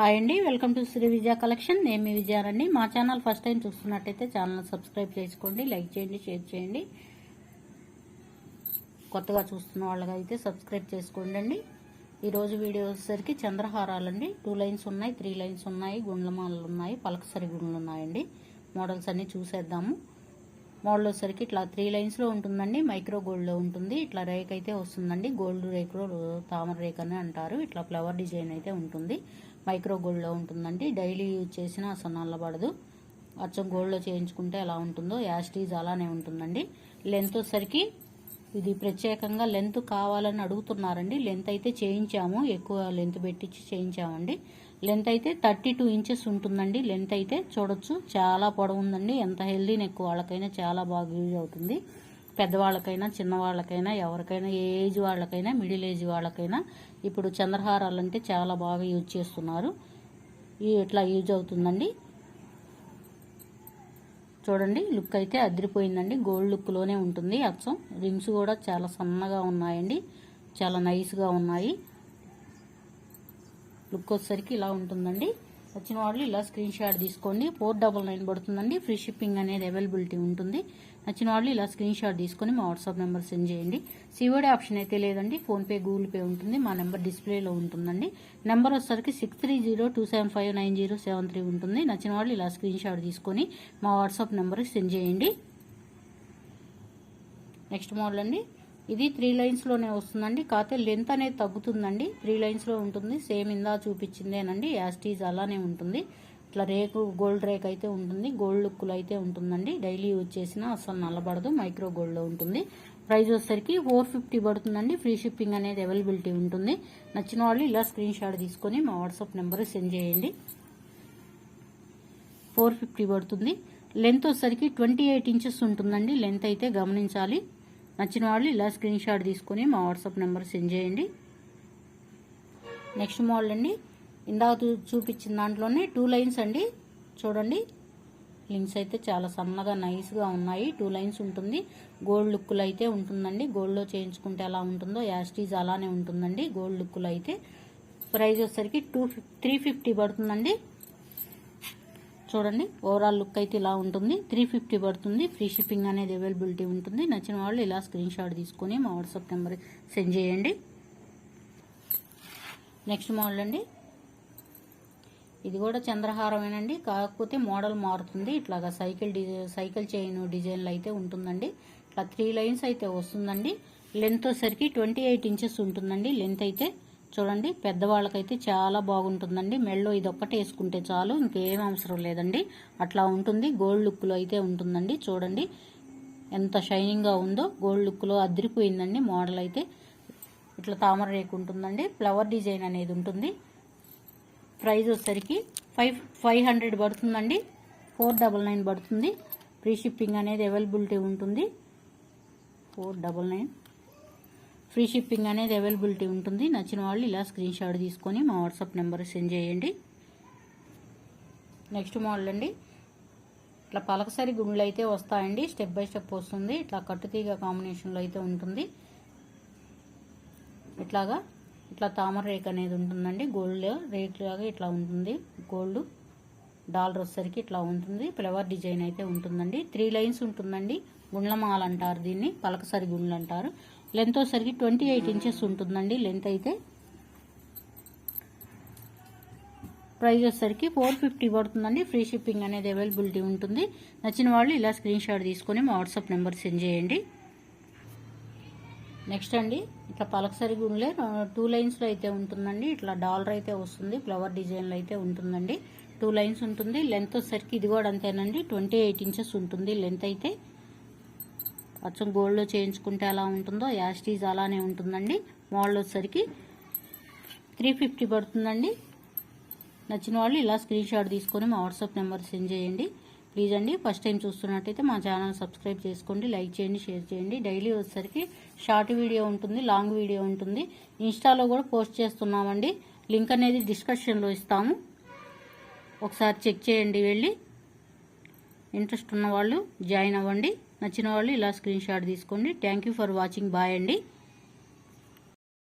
Hi అండి welcome to Shri Vijaya collection. నేను మీ విజయానండి మా ఛానల్ ఫస్ట్ టైం చూస్తున్నట్టయితే ఛానల్ సబ్స్క్రైబ్ చేసుకోండి లైక్ చేయండి షేర్ చేయండి. కొత్తగా చూస్తున్న వాళ్ళగా అయితే సబ్స్క్రైబ్ చేసుకోండి అండి ఈరోజు వీడియో వచ్చేసరికి చంద్రహారాలండి. టూ లైన్స్ ఉన్నాయి త్రీ లైన్స్ ఉన్నాయి గుండ్లమాలలు ఉన్నాయి పలకసరి గుండ్లు ఉన్నాయండి. మోడల్స్ అన్నీ చూసేద్దాము. మోడల్ వచ్చేసరికి ఇట్లా త్రీ లైన్స్లో ఉంటుందండి. మైక్రో గోల్డ్లో ఉంటుంది. ఇట్లా రేక్ అయితే వస్తుందండి. గోల్డ్ రేకులో తామర రేక్ అని అంటారు. ఇట్లా ఫ్లవర్ డిజైన్ అయితే ఉంటుంది. మైక్రో గోల్డ్లో ఉంటుందండి. డైలీ యూజ్ చేసినా అసలు నల్లబడదు అచ్చం గోల్డ్లో చేయించుకుంటే ఎలా ఉంటుందో యాస్టీజ్ అలానే ఉంటుందండి. లెంత్ వచ్చేసరికి ఇది ప్రత్యేకంగా లెంత్ కావాలని అడుగుతున్నారండి. లెంత్ అయితే చేయించాము. ఎక్కువ లెంత్ పెట్టించి చేయించామండి. లెంత్ అయితే థర్టీ టూ ఇంచెస్ ఉంటుందండి. లెంత్ అయితే చూడొచ్చు. చాలా పొడవు ఉందండి. ఎంత హెల్దీ నెక్ వాళ్ళకైనా చాలా బాగా యూజ్ అవుతుంది. పెద్దవాళ్ళకైనా చిన్నవాళ్ళకైనా ఎవరికైనా ఏ ఏజ్ వాళ్ళకైనా మిడిల్ ఏజ్ వాళ్ళకైనా ఇప్పుడు చంద్రహారాలు అంటే చాలా బాగా యూజ్ చేస్తున్నారు. ఇట్లా యూజ్ అవుతుందండి? చూడండి లుక్ అయితే అదిరిపోయిందండి. గోల్డ్ లుక్లోనే ఉంటుంది అచ్చం. రింగ్స్ కూడా చాలా సన్నగా ఉన్నాయండి. చాలా నైస్గా ఉన్నాయి. లుక్ వచ్చేసరికి ఇలా ఉంటుందండి. వచ్చిన వాళ్ళు ఇలా స్క్రీన్ షాట్ తీసుకోండి. ఫోర్ డబల్ నైన్ పడుతుందండి. ఫ్రీ షిప్పింగ్ అనేది అవైలబిలిటీ ఉంటుంది. నచ్చిన వాళ్ళు ఇలా స్క్రీన్ షాట్ తీసుకొని మా వాట్సాప్ నెంబర్ సెండ్ చేయండి. సిఓడి ఆప్షన్ అయితే లేదండి. ఫోన్పే గూగుల్ పే ఉంటుంది. మా నెంబర్ డిస్ప్లేలో ఉంటుందండి. నెంబర్ వచ్చేసరికి six three zero two seven five nine zero seven three ఉంటుంది. నచ్చిన వాళ్ళు ఇలా స్క్రీన్ షాట్ తీసుకొని మా వాట్సాప్ నెంబర్కి సెండ్ చేయండి. నెక్స్ట్ మోడల్ అండి. ఇది త్రీ లైన్స్లోనే వస్తుందండి. కాకపోతే లెంత్ అనేది తగ్గుతుందండి. త్రీ లైన్స్లో ఉంటుంది. సేమ్ ఇందా చూపించిందేనండి. యాస్టీజ్ అలానే ఉంటుంది. ఇట్లా రేకు గోల్డ్ రేక్ అయితే ఉంటుంది. గోల్డ్ లుక్లో అయితే ఉంటుందండి. డైలీ యూజ్ చేసినా అసలు నల్లబడదు. మైక్రో గోల్డ్లో ఉంటుంది. ప్రైస్ వచ్చేసరికి ఫోర్ ఫిఫ్టీ పడుతుందండి. ఫ్రీ షిప్పింగ్ అనేది అవైలబిలిటీ ఉంటుంది. నచ్చిన వాళ్ళు ఇలా స్క్రీన్ షాట్ తీసుకొని మా వాట్సాప్ నెంబర్ సెండ్ చేయండి. ఫోర్ ఫిఫ్టీ పడుతుంది. లెంత్ వచ్చేసరికి ట్వంటీ ఎయిట్ ఇంచెస్ ఉంటుందండి. లెంత్ అయితే గమనించాలి. నచ్చిన వాళ్ళు ఇలా స్క్రీన్ షాట్ తీసుకొని మా వాట్సాప్ నెంబర్ సెండ్ చేయండి. నెక్స్ట్ మోడల్ అండి. ఇందాక చూపించిన దాంట్లోనే టూ లైన్స్ అండి. చూడండి. లింక్స్ అయితే చాలా సన్నగా నైస్గా ఉన్నాయి. టూ లైన్స్ ఉంటుంది. గోల్డ్ లుక్కులు అయితే ఉంటుందండి. గోల్డ్లో చేయించుకుంటే ఎలా ఉంటుందో యాస్టీజ్ అలానే ఉంటుందండి. గోల్డ్ లుక్కులు అయితే. ప్రైస్ వచ్చేసరికి టూ త్రీ ఫిఫ్టీ పడుతుందండి. చూడండి. ఓవరాల్ లుక్ అయితే ఇలా ఉంటుంది. త్రీ ఫిఫ్టీ పడుతుంది. ఫ్రీ షిప్పింగ్ అనేది అవైలబిలిటీ ఉంటుంది. నచ్చిన వాళ్ళు ఇలా స్క్రీన్ షాట్ తీసుకొని మా వాట్సాప్ నెంబర్ సెండ్ చేయండి. నెక్స్ట్ మోడల్ అండి. ఇది కూడా చంద్రహారమేనండి. కాకపోతే మోడల్ మారుతుంది. ఇట్లాగా సైకిల్ సైకిల్ చైన్ డిజైన్లు అయితే ఉంటుందండి. ఇట్లా త్రీ లైన్స్ అయితే వస్తుందండి. లెంత్ వచ్చేసరికి ట్వంటీ ఎయిట్ ఇంచెస్ ఉంటుందండి. లెంత్ అయితే చూడండి పెద్దవాళ్ళకైతే చాలా బాగుంటుందండి. మెళ్ళో ఇది ఒక్కటే వేసుకుంటే చాలు ఇంకేం అవసరం లేదండి. అట్లా ఉంటుంది గోల్డ్ లుక్లో అయితే ఉంటుందండి. చూడండి ఎంత షైనింగ్గా ఉందో గోల్డ్ లుక్లో అదిరిపోయిందండి మోడల్ అయితే. ఇట్లా తామర రేకు ఉంటుందండి ఫ్లవర్ డిజైన్ అనేది ఉంటుంది. ప్రైజ్ వచ్చేసరికి ఫైవ్ ఫైవ్ హండ్రెడ్ పడుతుందండి ఫోర్ డబల్ నైన్ పడుతుంది. ఫ్రీ షిప్పింగ్ అనేది అవైలబిలిటీ ఉంటుంది. Four double nine. Free shipping అనేది అవైలబిలిటీ ఉంటుంది. నచ్చిన వాళ్ళు ఇలా స్క్రీన్ షాట్ తీసుకొని మా వాట్సాప్ నెంబర్ సెండ్ చేయండి. నెక్స్ట్ మోడల్ అండి. ఇట్లా పలకసరి గుండ్లు అయితే వస్తాయండి. స్టెప్ బై స్టెప్ వస్తుంది. ఇట్లా కట్టుతీగ కాంబినేషన్లో అయితే ఉంటుంది. ఇట్లాగా ఇట్లా తామర రేక్ అనేది ఉంటుందండి. గోల్డ్ రేక్ లాగా ఇట్లా ఉంటుంది. గోల్డ్ డాలర్ వచ్చేసరికి ఇట్లా ఉంటుంది. ఫ్లవర్ డిజైన్ అయితే ఉంటుందండి. త్రీ లైన్స్ ఉంటుందండి. గుండ్లమాల అంటారు దీన్ని. పలకసరి గుండ్లు అంటారు. లెంత్ వచ్చేసరికి ట్వంటీ ఎయిట్ ఇంచెస్ ఉంటుందండి. లెంత్ అయితే ప్రైస్ వచ్చేసరికి ఫోర్ ఫిఫ్టీ పడుతుందండి. ఫ్రీ షిప్పింగ్ అనేది అవైలబిలిటీ ఉంటుంది. నచ్చిన వాళ్ళు ఇలా స్క్రీన్ షాట్ తీసుకొని మా వాట్సాప్ నెంబర్ సెండ్ చేయండి. నెక్స్ట్ అండి ఇట్లా పలకసరి గుండ్లే టూ లైన్స్లో అయితే ఉంటుందండి. ఇట్లా డాలర్ అయితే వస్తుంది. ఫ్లవర్ డిజైన్లో అయితే ఉంటుందండి. టూ లైన్స్ ఉంటుంది. లెంత్ వచ్చేసరికి ఇది కూడా అంతేనండి. ట్వంటీ ఎయిట్ ఇంచెస్ ఉంటుంది లెంత్ అయితే. అచ్చం గోల్డ్లో చేయించుకుంటే ఎలా ఉంటుందో యాస్టీజ్ అలానే ఉంటుందండి. మోడల్ వచ్చేసరికి త్రీ ఫిఫ్టీ పడుతుందండి. నచ్చిన వాళ్ళు ఇలా స్క్రీన్ షాట్ తీసుకొని మా వాట్సాప్ నెంబర్ సెండ్ చేయండి. ప్లీజ్ అండి ఫస్ట్ టైం చూస్తున్నట్టయితే మా ఛానల్ సబ్స్క్రైబ్ చేసుకోండి లైక్ చేయండి షేర్ చేయండి. డైలీ వచ్చేసరికి షార్ట్ వీడియో ఉంటుంది లాంగ్ వీడియో ఉంటుంది. ఇన్స్టాలో కూడా పోస్ట్ చేస్తున్నామండి. లింక్ అనేది డిస్క్రిప్షన్లో ఇస్తాము. ఒకసారి చెక్ చేయండి వెళ్ళి. ఇంట్రెస్ట్ ఉన్నవాళ్ళు జాయిన్ అవ్వండి. నచ్చిన వాళ్ళు ఇలా స్క్రీన్ షాట్ తీసుకోండి థ్యాంక్ ఫర్ వాచింగ్ బాయ్ అండి.